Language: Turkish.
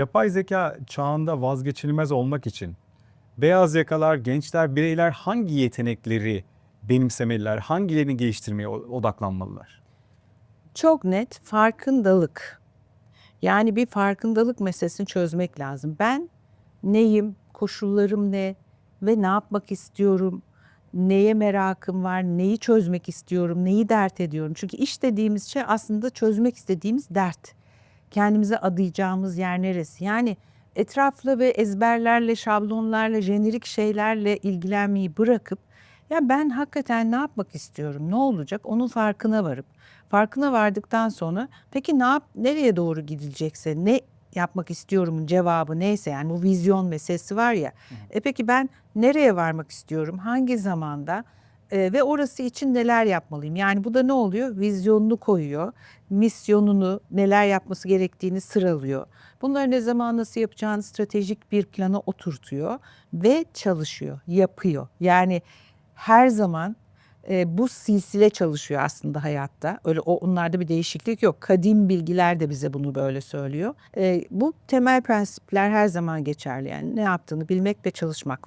Yapay zeka çağında vazgeçilmez olmak için beyaz yakalar, gençler, bireyler hangi yetenekleri benimsemeliler, hangilerini geliştirmeye odaklanmalılar? Çok net farkındalık. Yani bir farkındalık meselesini çözmek lazım. Ben neyim, koşullarım ne ve ne yapmak istiyorum, neye merakım var, neyi çözmek istiyorum, neyi dert ediyorum. Çünkü iş dediğimiz şey aslında çözmek istediğimiz dert. Kendimize adayacağımız yer neresi? Yani etrafla ve ezberlerle, şablonlarla, jenerik şeylerle ilgilenmeyi bırakıp ya ben hakikaten ne yapmak istiyorum, ne olacak onun farkına varıp farkına vardıktan sonra peki ne yap nereye doğru gidilecekse ne yapmak istiyorumun cevabı neyse yani bu vizyon meselesi var ya. E peki ben nereye varmak istiyorum? Hangi zamanda? E, ve orası için neler yapmalıyım? Yani bu da ne oluyor? Vizyonunu koyuyor, misyonunu, neler yapması gerektiğini sıralıyor. Bunları ne zaman nasıl yapacağını stratejik bir plana oturtuyor ve çalışıyor, yapıyor. Yani her zaman e, bu silsile çalışıyor aslında hayatta. Öyle o onlarda bir değişiklik yok. Kadim bilgiler de bize bunu böyle söylüyor. E, bu temel prensipler her zaman geçerli. Yani ne yaptığını bilmek ve çalışmak.